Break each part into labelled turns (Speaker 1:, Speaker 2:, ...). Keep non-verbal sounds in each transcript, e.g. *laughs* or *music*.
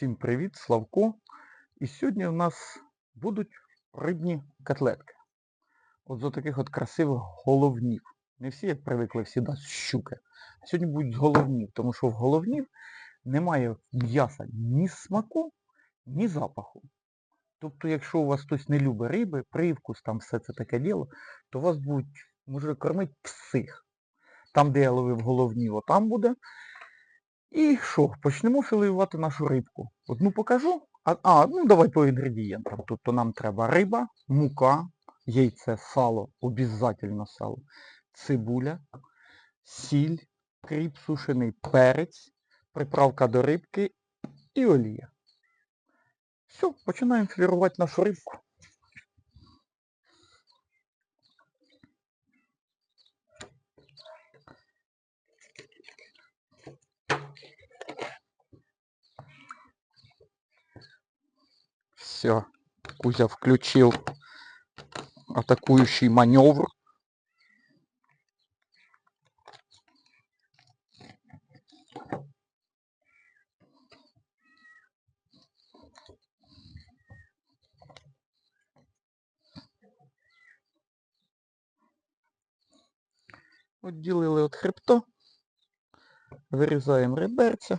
Speaker 1: Всім привіт, Славко. І сьогодні у нас будуть рибні котлетки. От з таких от красивих головнів. Не всі, як привикли, всі да, щуки. А сьогодні будуть з головнів, тому що в головнів немає м'яса ні смаку, ні запаху. Тобто, якщо у вас хтось не любить риби, привкус, там все це таке діло, то вас будуть, може, кормити псих. Там, де я ловив головнів, отам буде. І що, почнемо філеювати нашу рибку. Одну покажу. А, а, ну давай по інгредієнтам. Тобто нам треба риба, мука, яйце, сало, обов'язково сало, цибуля, сіль, кріп, сушений перець, приправка до рибки і олія. Все, починаємо філірувати нашу рибку. Все, Кузя включил атакующий маневр. Отділили від хребта, вирізаємо реберця.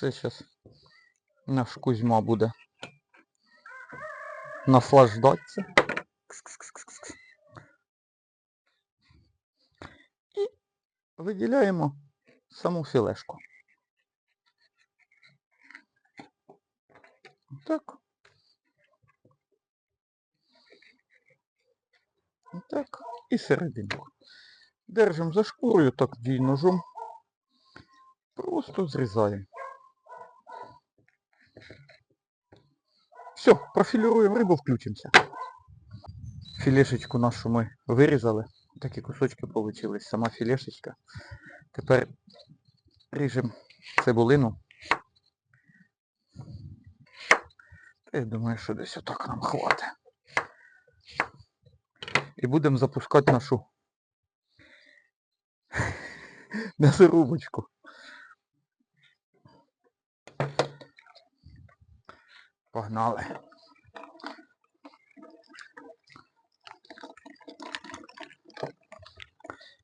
Speaker 1: Це зараз наш Кузьма буде наслаждатися. І виділяємо саму філешку. Так. Так. І серединку. Держимо за шкурою, так дій ножом. Просто зрізаємо. Все, профіліруємо рибу, включимося. Філешечку нашу ми вирізали. Такі кусочки вийшли. Сама філешечка. Тепер ріжемо цибулину. Я думаю, що десь отак нам хватить. І будемо запускати нашу *laughs* м'ясорубочку. Погнали.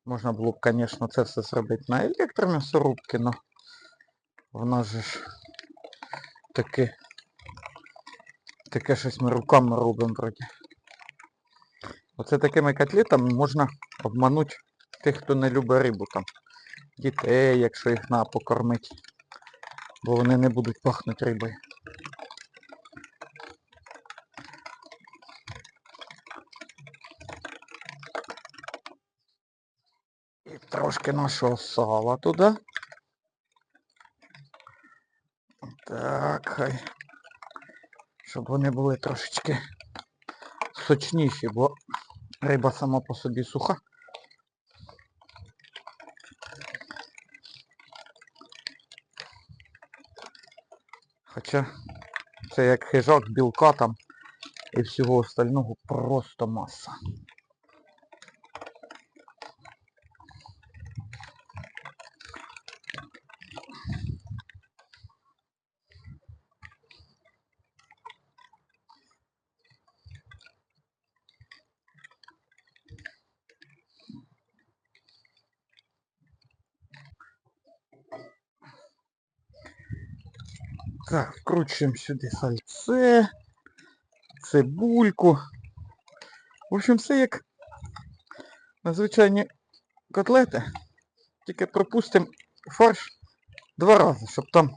Speaker 1: Можна було б, звісно, це все зробити на електром'ясорубці, але вона же ж таке таке щось ми руками робимо вроді. Оце такими котлетами можна обманути тих, хто не любить рибу там. Дітей, якщо їх на покормити. Бо вони не будуть пахнути рибою. Трошки нашого сала туди. Так, хай. Щоб вони були трошечки сочніші, бо риба сама по собі суха. Хоча це як хижак білка там і всього остального просто маса. Так, вкручуємо сюди сальце, цибульку. В общем, все як на звичайні котлети. Тільки пропустимо фарш два рази, щоб там,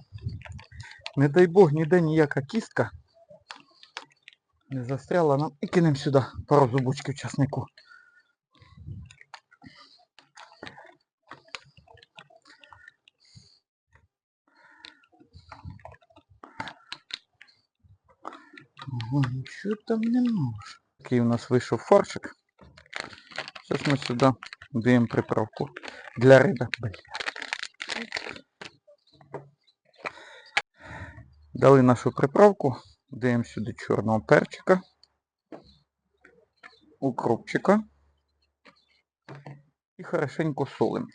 Speaker 1: не дай Бог, ніде ніяка кістка не застряла нам. І кинемо сюди пару зубочків часнику. Ого, нічого там не може. Такий у нас вийшов фаршик. Зараз ми сюди даємо приправку для риби. Дали нашу приправку, даємо сюди чорного перчика, укропчика і хорошенько солимо.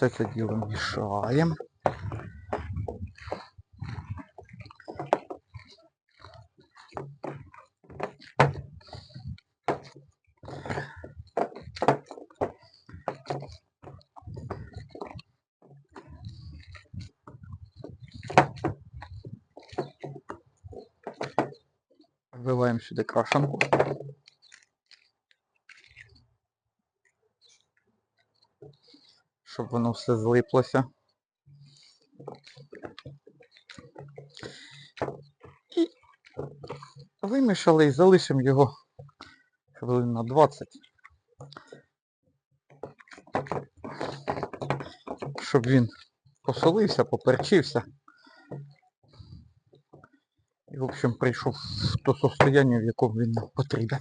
Speaker 1: Все це діло мішаємо. Вливаємо сюди крашанку. Щоб воно все злиплося. І вимішали і залишимо його хвилин на 20. Щоб він посолився, поперчився. І, в общем, прийшов в то состояние, в якому він нам потрібен.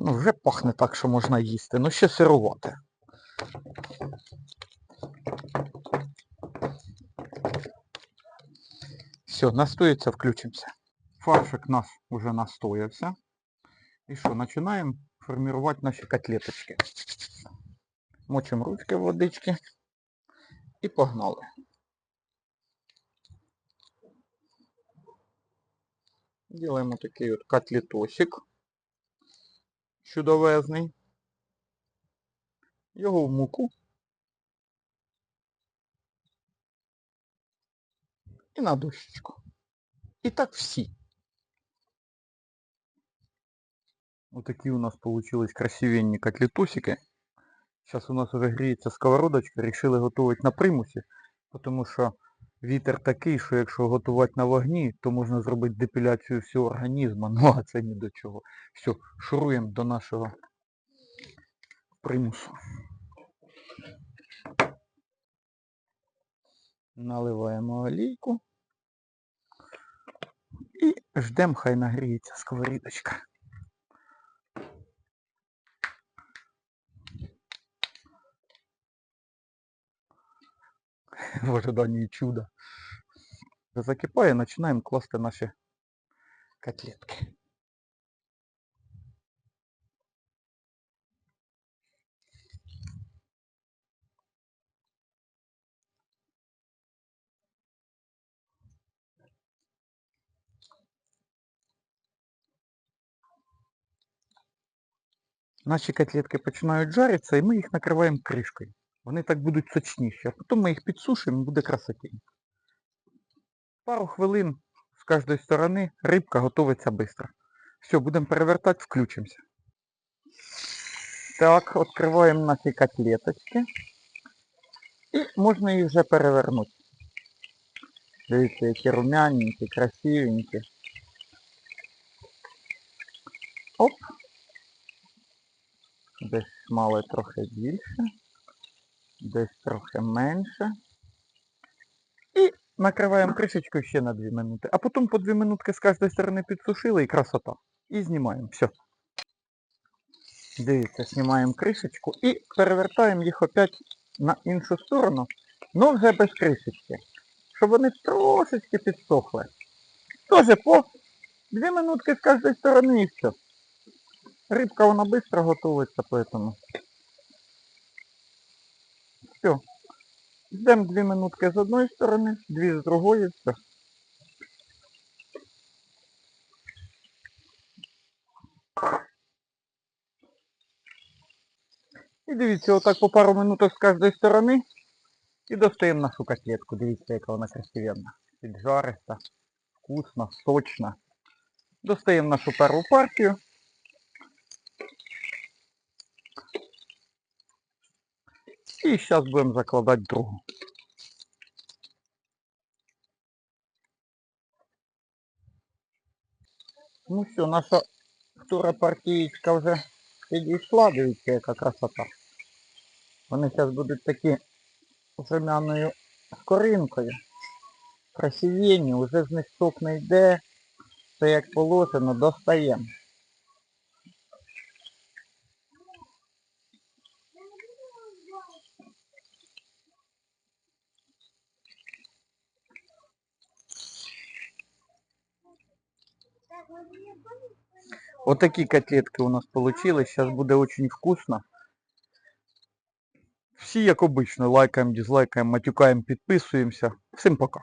Speaker 1: Ну, вже пахне так, що можна їсти, ну ще сирувати. Все, настоїться, включимося. Фаршик наш уже настоявся. І що, починаємо формувати наші котлеточки. Мочимо ручки в водички і погнали. Делаємо такий от котлетосик чудовезний. Його в муку. І на дощечку. І так всі. Отакі у нас получились красивенні котлетосики. Зараз у нас уже гріється сковородочка, рішили готувати на примусі, тому що вітер такий, що якщо готувати на вогні, то можна зробити депіляцію всього організму, *laughs* ну а це ні до чого. Все, шуруємо до нашого примусу. Наливаємо олійку. І ждемо, хай нагріється сковорідочка. *laughs* в ожидании чуда. Закипає, починаємо класти наші котлетки. Наші котлетки починають жаритися і ми їх накриваємо кришкою. Вони так будуть сочніші, а потім ми їх підсушимо і буде красотінь. Пару хвилин з кожної сторони рибка готується швидко. Все, будемо перевертати, включимося. Так, відкриваємо наші котлеточки. І можна їх вже перевернути. Дивіться, які румяненькі, красивенькі. Оп. Десь мали трохи більше десь трохи менше. І накриваємо кришечкою ще на 2 минути. А потім по 2 минутки з кожної сторони підсушили і красота. І знімаємо. Все. Дивіться, знімаємо кришечку і перевертаємо їх опять на іншу сторону, але вже без кришечки. Щоб вони трошечки підсохли. Тоже по 2 минутки з кожної сторони і все. Рибка вона швидко готується, поэтому все. Ждемо 2 минутки з одної сторони, 2 з другої, все. І дивіться, отак по пару минуток з кожної сторони. І достаємо нашу котлетку. Дивіться, яка вона красивенна. Піджариста, вкусна, сочна. Достаємо нашу перву партію. І зараз будемо закладати другу. Ну все, наша втора партієчка вже підійшла, дивіться, яка красота. Вони зараз будуть такі з румяною скоринкою. Красивенні, вже з них сок не йде. Все як положено, достаємо. Отакі котлетки у нас получились. Сейчас будет очень вкусно. Всі, як обично, лайкаємо, дизлайкаем, матюкаємо, підписуємося. Всім пока.